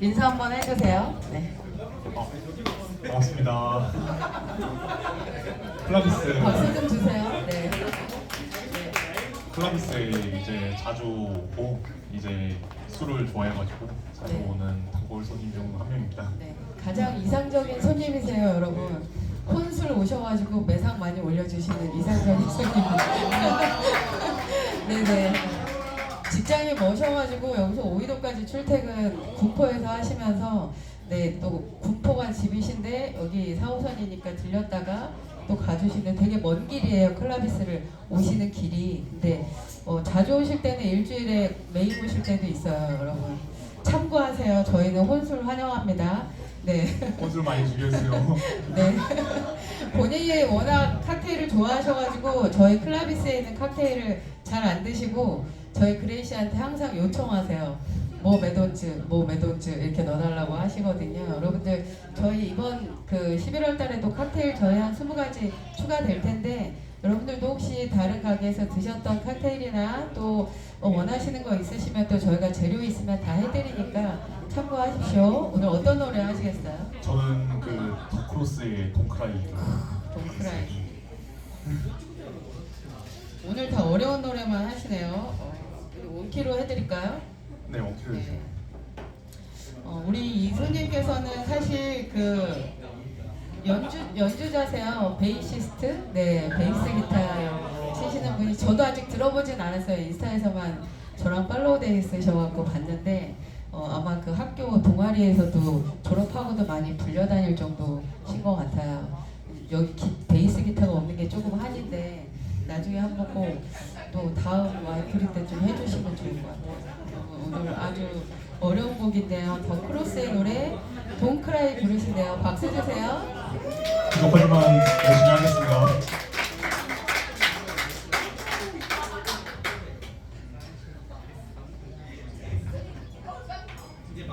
인사 한번 해주세요. 네. 반갑습니다. 클라비스 박수 좀 주세요. 네. 클라비스에 이제 자주 오고 이제 술을 좋아해가지고 자주 네. 오는 단골 손님 중 한 명입니다. 네. 가장 이상적인 손님이세요, 여러분. 혼술 오셔가지고 매상 많이 올려주시는 이상적인 손님. 직장이 머셔가지고 여기서 오이도까지 출퇴근 군포에서 하시면서 네 또 군포가 집이신데 여기 4호선이니까 들렸다가 또 가주시는 되게 먼 길이에요 클라비스를 오시는 길이. 근데 어, 자주 오실 때는 일주일에 매일 오실 때도 있어요 여러분. 참고하세요. 저희는 혼술 환영합니다. 네. 꽃을 많이 죽여주세요. 네. 본인이 워낙 칵테일을 좋아하셔가지고 저희 클라비스에 있는 칵테일을 잘 안 드시고 저희 그레이시한테 항상 요청하세요. 뭐 매돈즈, 뭐 매돈즈 이렇게 넣어달라고 하시거든요. 여러분들 저희 이번 그 11월 달에도 칵테일 저희 한 20가지 추가될 텐데 여러분들도 혹시 다른 가게에서 드셨던 칵테일이나 또 어, 원하시는 거 있으시면 또 저희가 재료 있으면 다 해드리니까 참고하십시오. 오늘 어떤 노래 하시겠어요? 저는 그 더크로스의 동크라이 동크라이. 오늘 다 어려운 노래만 하시네요. 어, 원키로 해드릴까요? 네 원키를 네. 해주세요. 어, 우리 이 손님께서는 사실 그 연주 연주자세요. 베이시스트, 네 베이스 기타 치시는 분이 저도 아직 들어보진 않았어요. 인스타에서만 저랑 팔로우 돼 있으셔갖고 봤는데 어, 아마 그 학교 동아리에서도 졸업하고도 많이 불려다닐 정도신 것 같아요. 여기 기- 베이스 기타가 없는 게 조금 한인데 나중에 한번 꼭 또 다음 와이프리 때 좀 해주시면 좋을 것 같아요. 어, 오늘 아주 어려운 곡인데요. 더 크로스의 노래 돈크라이 부르신대요. 박수 주세요. 부족하지만 열심히 하겠습니다. 이제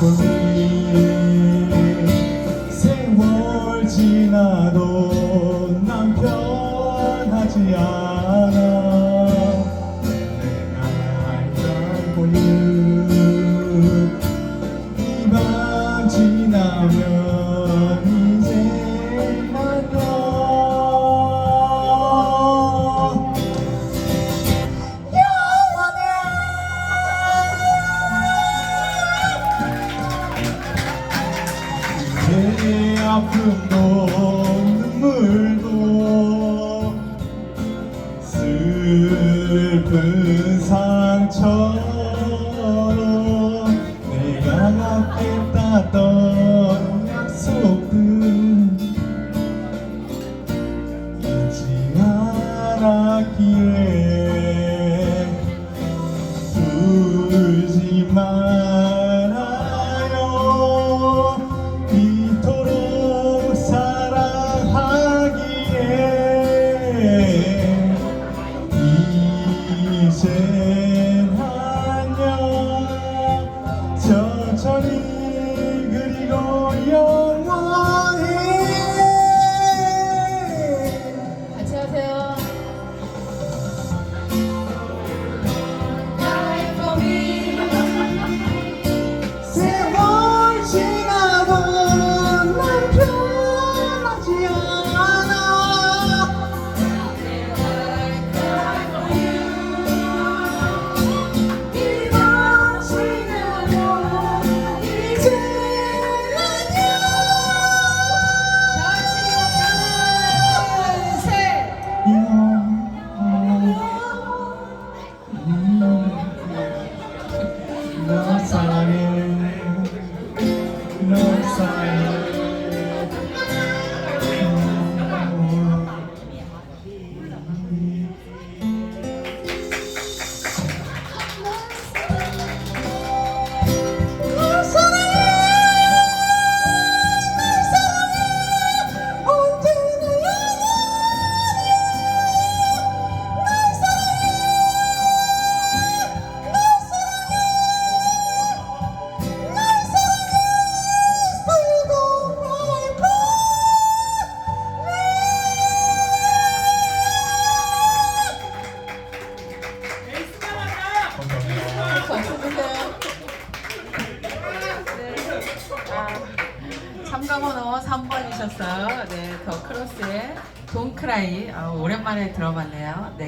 我 3번이셨어요. 네, 더 크로스의 돈크라이. 아, 오랜만에 들어봤네요. 네.